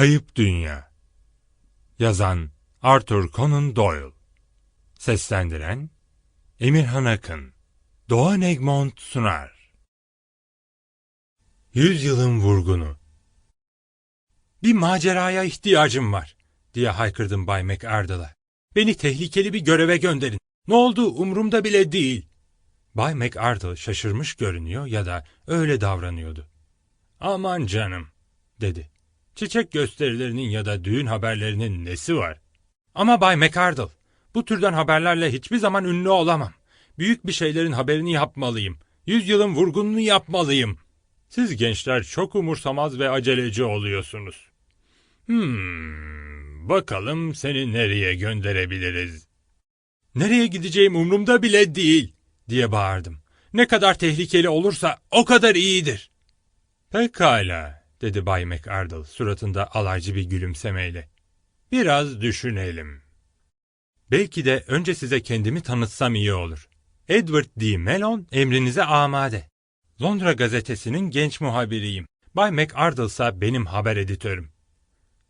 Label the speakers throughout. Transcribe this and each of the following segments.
Speaker 1: Kayıp Dünya Yazan Arthur Conan Doyle Seslendiren Emirhan Akın Doğan Egmont sunar Yüzyılın Vurgunu Bir maceraya ihtiyacım var, diye haykırdım Bay McArdle'a. Beni tehlikeli bir göreve gönderin. Ne oldu umurumda bile değil. Bay McArdle şaşırmış görünüyor ya da öyle davranıyordu. Aman canım, dedi. Çiçek gösterilerinin ya da düğün haberlerinin nesi var? Ama Bay McArdle, bu türden haberlerle hiçbir zaman ünlü olamam. Büyük bir şeylerin haberini yapmalıyım. Yüzyılın vurgununu yapmalıyım. Siz gençler çok umursamaz ve aceleci oluyorsunuz. Hmm, bakalım seni nereye gönderebiliriz? Nereye gideceğim umurumda bile değil, diye bağırdım. Ne kadar tehlikeli olursa o kadar iyidir. Pekala, dedi Bay McArdle suratında alaycı bir gülümsemeyle. Biraz düşünelim. Belki de önce size kendimi tanıtsam iyi olur. Edward D. Mellon emrinize amade. Londra gazetesinin genç muhabiriyim. Bay McArdle ise benim haber editörüm.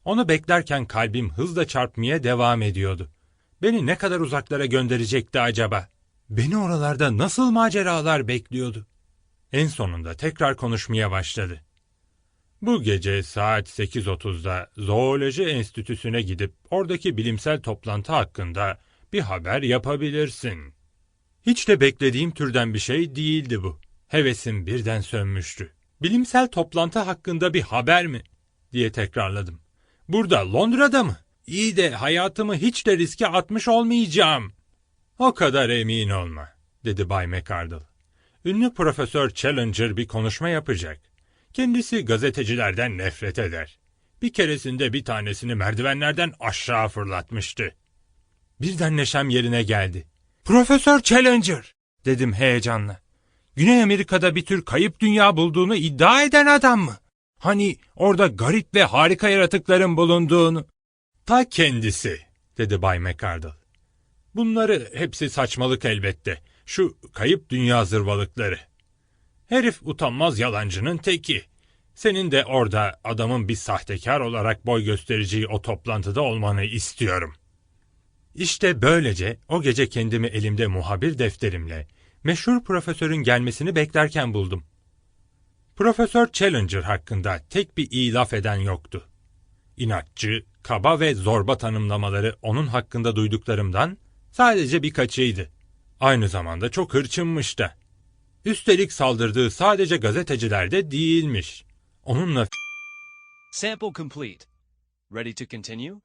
Speaker 1: Onu beklerken kalbim hızla çarpmaya devam ediyordu. Beni ne kadar uzaklara gönderecekti acaba? Beni oralarda nasıl maceralar bekliyordu? En sonunda tekrar konuşmaya başladı. Bu gece saat 8.30'da Zooloji Enstitüsü'ne gidip oradaki bilimsel toplantı hakkında bir haber yapabilirsin. Hiç de beklediğim türden bir şey değildi bu. Hevesim birden sönmüştü. Bilimsel toplantı hakkında bir haber mi? diye tekrarladım. Burada Londra'da mı? İyi de hayatımı hiç de riske atmış olmayacağım. O kadar emin olma, dedi Bay McArdle. Ünlü Profesör Challenger bir konuşma yapacak. Kendisi gazetecilerden nefret eder. Bir keresinde bir tanesini merdivenlerden aşağı fırlatmıştı. Birden neşem yerine geldi. Profesör Challenger, dedim heyecanla. Güney Amerika'da bir tür kayıp dünya bulduğunu iddia eden adam mı? Hani orada garip ve harika yaratıkların bulunduğunu. Ta kendisi, dedi Bay McArdle. Bunları hepsi saçmalık elbette. Şu kayıp dünya zırvalıkları. Herif utanmaz yalancının teki. Senin de orada adamın bir sahtekar olarak boy göstereceği o toplantıda olmanı istiyorum. İşte böylece o gece kendimi elimde muhabir defterimle meşhur profesörün gelmesini beklerken buldum. Profesör Challenger hakkında tek bir iyi laf eden yoktu. İnatçı, kaba ve zorba tanımlamaları onun hakkında duyduklarımdan sadece birkaçıydı. Aynı zamanda çok hırçınmış da. Üstelik saldırdığı sadece gazetecilerde değilmiş. Onunla
Speaker 2: Sample complete. Ready to continue?